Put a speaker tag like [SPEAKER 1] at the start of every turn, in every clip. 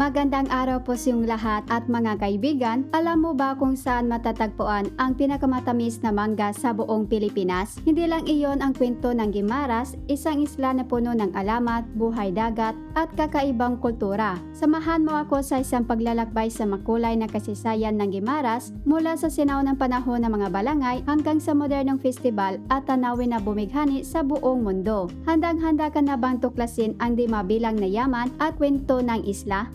[SPEAKER 1] Magandang araw po sa inyong lahat at mga kaibigan. Alam mo ba kung saan matatagpuan ang pinakamatamis na mangga sa buong Pilipinas? Hindi lang iyon ang kwento ng Gimaras, isang isla na puno ng alamat, buhay dagat at kakaibang kultura. Samahan mo ako sa isang paglalakbay sa makulay na kasaysayan ng Gimaras mula sa sinaunang panahon ng mga balangay hanggang sa modernong festival at tanawin na bumighani sa buong mundo. Handang-handa ka na bang tuklasin ang di mabilang na yaman at kwento ng isla?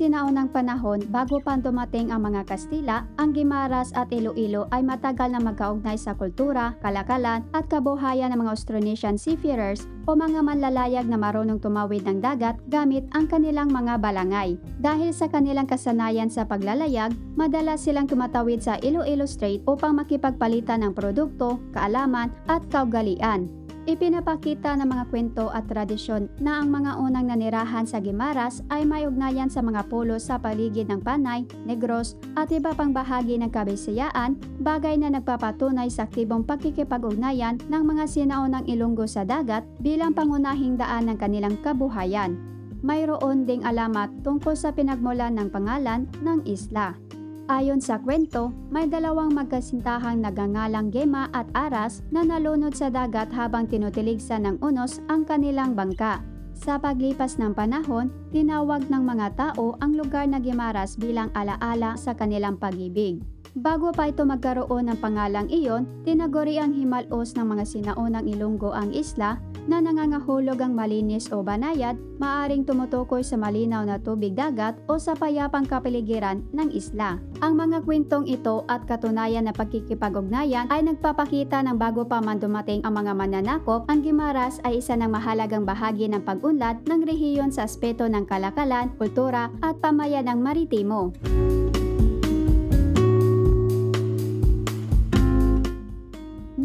[SPEAKER 1] Sinaunang panahon, bago pa dumating ang mga Kastila, ang Gimaras at Iloilo ay matagal na magkaugnay sa kultura, kalakalan at kabuhayan ng mga Austronesian seafarers o mga manlalayag na marunong tumawid ng dagat gamit ang kanilang mga balangay. Dahil sa kanilang kasanayan sa paglalayag, madalas silang tumatawid sa Iloilo Strait upang makipagpalitan ng produkto, kaalaman at kaugalian. Ipinapakita ng mga kwento at tradisyon na ang mga unang nanirahan sa Gimaras ay may ugnayan sa mga pulo sa paligid ng Panay, Negros at iba pang bahagi ng Kabisayaan, bagay na nagpapatunay sa aktibong pagkikipag-ugnayan ng mga sinaunang ilunggo sa dagat bilang pangunahing daan ng kanilang kabuhayan. Mayroon ding alamat tungkol sa pinagmulan ng pangalan ng isla. Ayon sa kwento, may dalawang magkasintahang nagangalang Gema at Aras na nalunod sa dagat habang tinutiligsan ng unos ang kanilang bangka. Sa paglipas ng panahon, tinawag ng mga tao ang lugar na Gimaras bilang alaala sa kanilang pag-ibig. Bago pa ito magkaroon ng pangalang iyon, tinaguri ang himalos ng mga sinaunang ilunggo ang isla na nangangahulog ang malinis o banayad, maaring tumutukoy sa malinaw na tubig dagat o sa payapang kapaligiran ng isla. Ang mga kwentong ito at katunayan na pagkikipag-ugnayan ay nagpapakita ng bago pa man dumating ang mga mananakop, ang Gimaras ay isa ng mahalagang bahagi ng pag-unlad ng rehiyon sa aspeto ng kalakalan, kultura at pamayanang maritimo.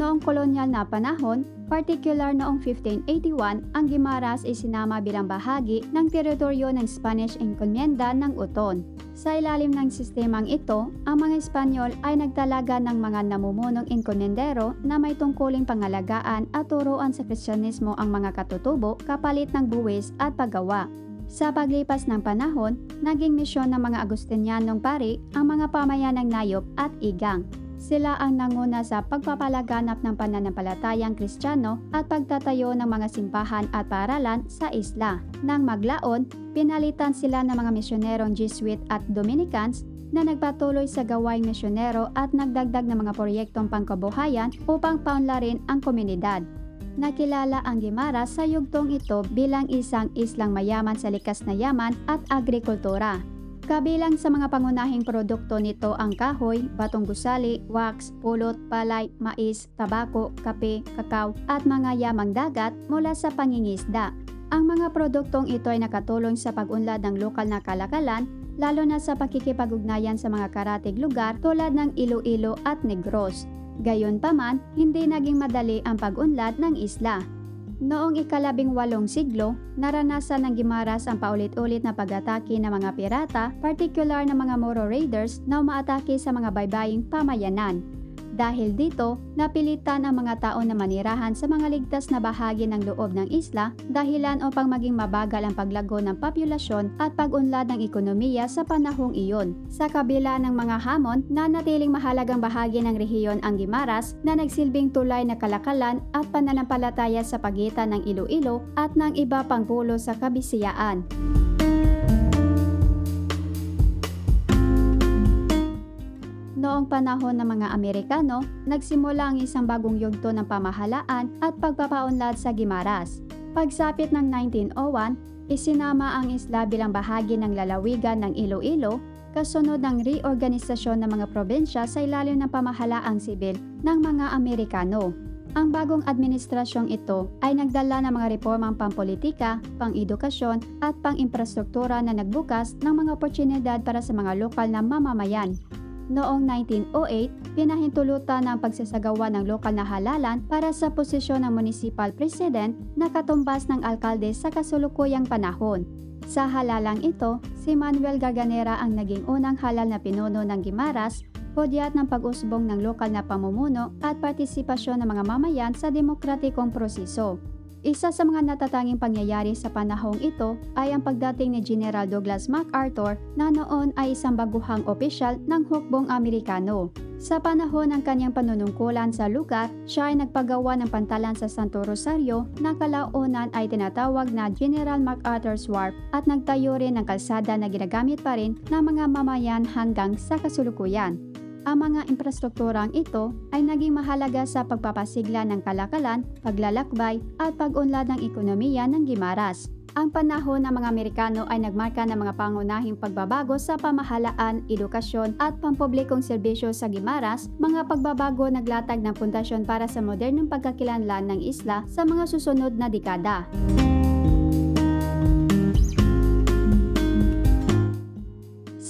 [SPEAKER 1] Noong kolonyal na panahon, particular noong 1581, ang Gimaras ay sinama bilang bahagi ng teritoryo ng Spanish Encomienda ng Uton. Sa ilalim ng sistemang ito, ang mga Espanyol ay nagtalaga ng mga namumunong enkomendero na may tungkuling pangalagaan at turuan sa Kristyanismo ang mga katutubo kapalit ng buwis at paggawa. Sa paglipas ng panahon, naging misyon ng mga Agustinianong pari ang mga pamayanang Nayop at Igang. Sila ang nanguna sa pagpapalaganap ng pananampalatayang Kristiyano at pagtatayo ng mga simbahan at paaralan sa isla. Nang maglaon, pinalitan sila ng mga misyonerong Jesuit at Dominicans na nagpatuloy sa gawaing misyonero at nagdagdag ng mga proyektong pangkabuhayan upang paunlarin ang komunidad. Nakilala ang Gimaras sa yugtong ito bilang isang islang mayaman sa likas na yaman at agrikultura. Kabilang sa mga pangunahing produkto nito ang kahoy, batong gusali, wax, pulot, palay, mais, tabako, kape, kakao at mga yamang dagat mula sa pangingisda. Ang mga produktong ito ay nakatulong sa pag-unlad ng lokal na kalakalan lalo na sa pakikipag-ugnayan sa mga karatig lugar tulad ng Iloilo at Negros. Gayunpaman, hindi naging madali ang pag-unlad ng isla. Noong ikalabing walong siglo, naranasan ng Gimaras ang paulit-ulit na pag-atake ng mga pirata, particular na mga Moro Raiders na umaatake sa mga baybaying pamayanan. Dahil dito, napilitan ang mga tao na manirahan sa mga ligtas na bahagi ng loob ng isla dahilan upang maging mabagal ang paglago ng populasyon at pag-unlad ng ekonomiya sa panahong iyon. Sa kabila ng mga hamon, nanatiling mahalagang bahagi ng rehiyon ang Gimaras na nagsilbing tulay na kalakalan at pananampalataya sa pagitan ng Iloilo at ng iba pang pulo sa Kabisayaan. Noong panahon ng mga Amerikano, nagsimula ang isang bagong yugto ng pamahalaan at pagpapaunlad sa Gimaras. Pagsapit ng 1901, isinama ang isla bilang bahagi ng lalawigan ng Iloilo kasunod ng reorganisasyon ng mga probensya sa ilalim ng pamahalaang sibil ng mga Amerikano. Ang bagong administrasyong ito ay nagdala ng mga reformang pampolitika, pang-edukasyon at pang-infrastruktura na nagbukas ng mga oportunidad para sa mga lokal na mamamayan. Noong 1908, pinahintulutan ang pagsasagawa ng lokal na halalan para sa posisyon ng municipal president na katumbas ng alkalde sa kasulukuyang panahon. Sa halalang ito, si Manuel Gaganera ang naging unang halal na pinuno ng Gimaras, hudyat ng pag-usbong ng lokal na pamumuno at partisipasyon ng mga mamayan sa demokratikong proseso. Isa sa mga natatanging pangyayari sa panahong ito ay ang pagdating ni General Douglas MacArthur na noon ay isang baguhang opisyal ng hukbong Amerikano. Sa panahon ng kanyang panunungkulan sa lugar, siya ay nagpagawa ng pantalan sa Santo Rosario na kalaunan ay tinatawag na General MacArthur's Wharf at nagtayo rin ng kalsada na ginagamit pa rin ng mga mamayan hanggang sa kasulukuyan. Ang mga infrastrukturang ito ay naging mahalaga sa pagpapasigla ng kalakalan, paglalakbay at pag-unlad ng ekonomiya ng Gimaras. Ang panahon ng mga Amerikano ay nagmarka ng mga pangunahing pagbabago sa pamahalaan, edukasyon at pampublikong serbisyo sa Gimaras, mga pagbabago naglatag ng pundasyon para sa modernong pagkakilanlan ng isla sa mga susunod na dekada.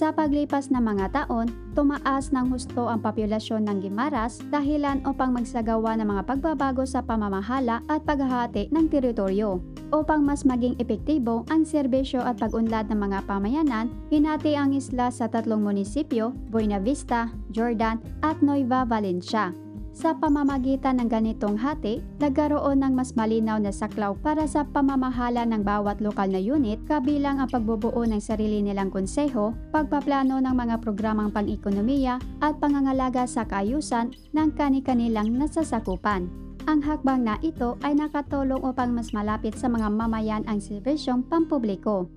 [SPEAKER 1] Sa paglipas ng mga taon, tumaas ng husto ang populasyon ng Gimaras dahilan upang magsagawa ng mga pagbabago sa pamamahala at paghahati ng teritoryo. Upang mas maging epektibo ang serbisyo at pag-unlad ng mga pamayanan, hinati ang isla sa tatlong munisipyo, Buena Vista, Jordan at Nueva Valencia. Sa pamamagitan ng ganitong hati, nagkaroon ng mas malinaw na saklaw para sa pamamahala ng bawat lokal na unit kabilang ang pagbubuo ng sarili nilang konseho, pagpaplano ng mga programang pang-ekonomiya at pangangalaga sa kaayusan ng kani-kanilang nasasakupan. Ang hakbang na ito ay nakatulong upang mas malapit sa mga mamayan ang serbisyong pampubliko.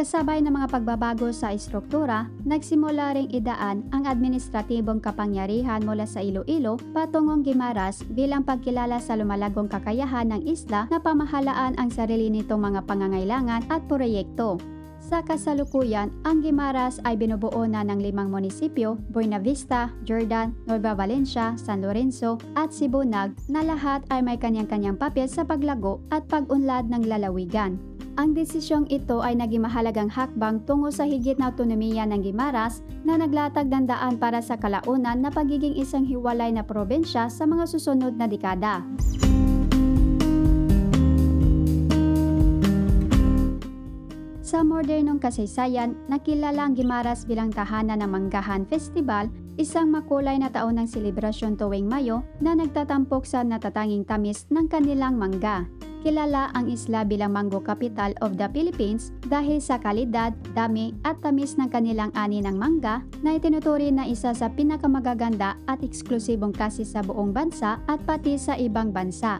[SPEAKER 1] Kasabay ng mga pagbabago sa estruktura, nagsimula ring idaan ang administratibong kapangyarihan mula sa Iloilo patungong Gimaras bilang pagkilala sa lumalagong kakayahan ng isla na pamahalaan ang sarili nitong mga pangangailangan at proyekto. Sa kasalukuyan, ang Gimaras ay binubuo na ng limang munisipyo, Buena Vista, Jordan, Nueva Valencia, San Lorenzo at Sibunag na lahat ay may kanyang-kanyang papel sa paglago at pag-unlad ng lalawigan. Ang desisyong ito ay naging mahalagang hakbang tungo sa higit na autonomiya ng Gimaras na naglatag ng daan para sa kalaunan na pagiging isang hiwalay na probensya sa mga susunod na dekada. Sa modernong kasaysayan, nakilala ang Gimaras bilang tahanan ng Manggahan Festival, isang makulay na taon ng selebrasyon tuwing Mayo na nagtatampok sa natatanging tamis ng kanilang mangga. Kilala ang isla bilang mango capital of the Philippines dahil sa kalidad, dami at tamis ng kanilang ani ng mangga na itinuturi na isa sa pinakamagaganda at eksklusibong kasi sa buong bansa at pati sa ibang bansa.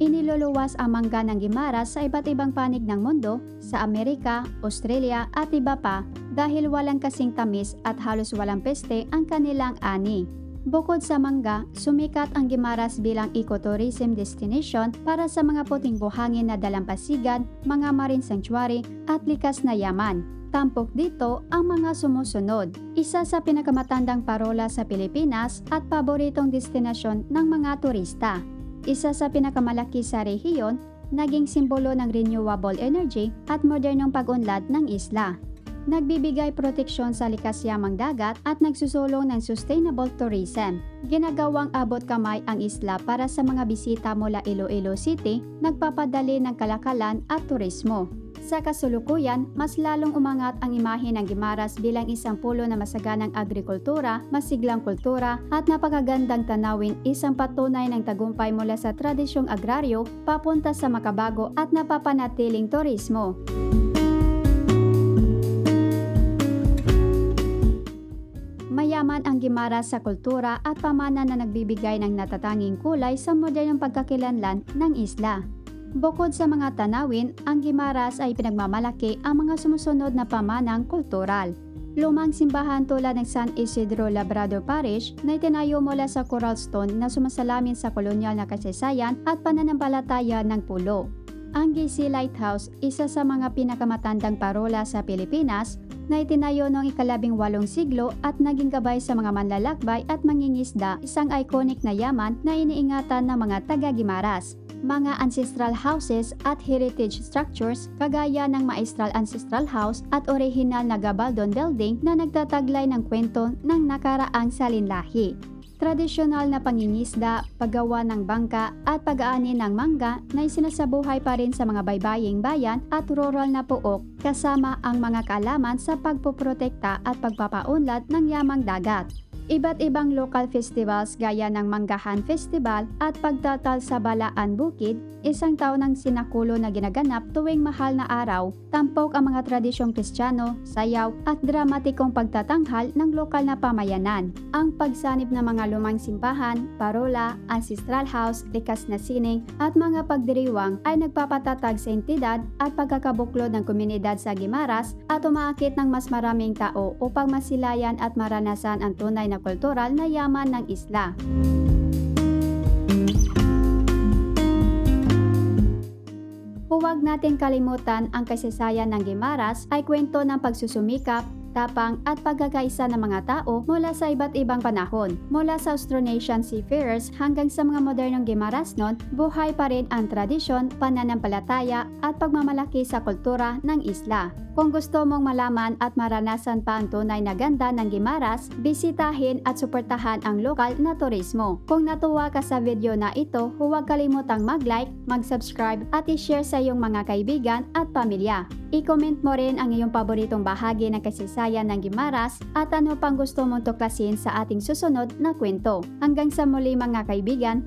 [SPEAKER 1] Iniluluwas ang mangga ng Gimaras sa iba't ibang panig ng mundo, sa Amerika, Australia at iba pa dahil walang kasing tamis at halos walang peste ang kanilang ani. Bukod sa mangga, sumikat ang Gimaras bilang ecotourism destination para sa mga puting buhangin na dalampasigan, mga marine sanctuary at likas na yaman. Tampok dito ang mga sumusunod. Isa sa pinakamatandang parola sa Pilipinas at paboritong destinasyon ng mga turista. Isa sa pinakamalaki sa rehiyon, naging simbolo ng renewable energy at modernong pag-unlad ng isla. Nagbibigay proteksyon sa likas yamang dagat at nagsusulong ng sustainable tourism. Ginagawang abot kamay ang isla para sa mga bisita mula Iloilo City, nagpapadali ng kalakalan at turismo. Sa kasulukuyan, mas lalong umangat ang imahe ng Gimaras bilang isang pulo na masaganang agrikultura, masiglang kultura at napakagandang tanawin isang patunay ng tagumpay mula sa tradisyong agraryo papunta sa makabago at napapanatiling turismo. Mayaman ang Gimaras sa kultura at pamana na nagbibigay ng natatanging kulay sa modernong pagkakilanlan ng isla. Bukod sa mga tanawin, ang Gimaras ay pinagmamalaki ang mga sumusunod na pamanang kultural. Lumang simbahan tulad ng San Isidro Labrador Parish na itinayo mula sa coral stone na sumasalamin sa kolonyal na kasaysayan at pananampalataya ng pulo. Ang GC Lighthouse, isa sa mga pinakamatandang parola sa Pilipinas, na itinayo noong ikalabing walong siglo at naging gabay sa mga manlalakbay at mangingisda, isang iconic na yaman na iniingatan ng mga taga-Gimaras. Mga ancestral houses at heritage structures kagaya ng Maestral Ancestral House at orihinal na Gabaldon Building na nagtataglay ng kwento ng nakaraang salinlahi. Tradisyonal na pangingisda, paggawa ng bangka at pag-aani ng mangga na isinasabuhay pa rin sa mga baybaying bayan at rural na puok kasama ang mga kaalaman sa pagpoprotekta at pagpapaunlad ng yamang dagat. Iba't ibang local festivals gaya ng Manggahan Festival at Pagtatal sa Balaan Bukid, isang taon ng sinakulo na ginaganap tuwing mahal na araw, tampok ang mga tradisyong kristyano, sayaw at dramatikong pagtatanghal ng lokal na pamayanan. Ang pagsanib ng mga lumang simbahan, parola, ancestral house, likas na sining at mga pagdiriwang ay nagpapatatag sa entidad at pagkakabuklod ng komunidad sa Gimaras at umaakit ng mas maraming tao upang masilayan at maranasan ang tunay na kultural na yaman ng isla. Huwag natin kalimutan ang kasaysayan ng Gimaras ay kwento ng pagsusumikap, tapang at pagkakaisa ng mga tao mula sa iba't ibang panahon. Mula sa Austronesian seafarers hanggang sa mga modernong Gimaras noon, buhay pa rin ang tradisyon, pananampalataya at pagmamalaki sa kultura ng isla. Kung gusto mong malaman at maranasan pa ang tunay na ganda ng Gimaras, bisitahin at suportahan ang lokal na turismo. Kung natuwa ka sa video na ito, huwag kalimutang mag-like, mag-subscribe at i-share sa iyong mga kaibigan at pamilya. I-comment mo rin ang iyong paboritong bahagi ng kasaysayan ng Gimaras at ano pang gusto mong tuklasin sa ating susunod na kwento. Hanggang sa muli mga kaibigan!